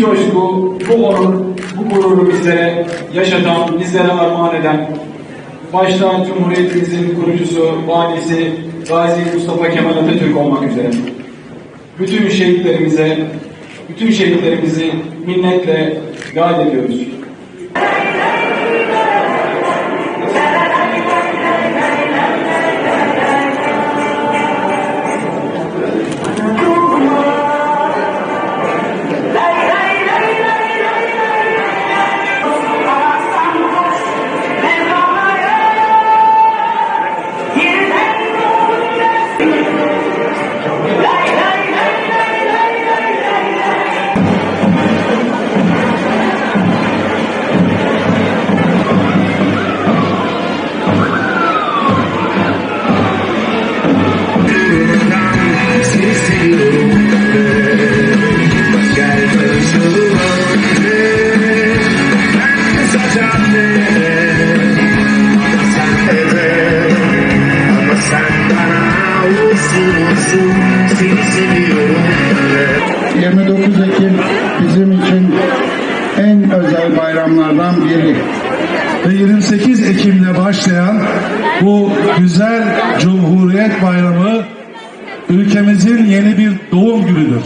coşku, bu onur, bu gururu bizlere yaşatan, bizlere armağan eden başta Cumhuriyetimizin kurucusu, valisi Gazi Mustafa Kemal Atatürk olmak üzere bütün şehitlerimize, bütün şehitlerimizi minnetle yad ediyoruz. 29 Ekim bizim için en özel bayramlardan biri. ve 28 Ekim'le başlayan bu güzel Cumhuriyet Bayramı ülkemizin yeni bir doğum günüdür.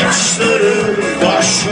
Yaşları Baş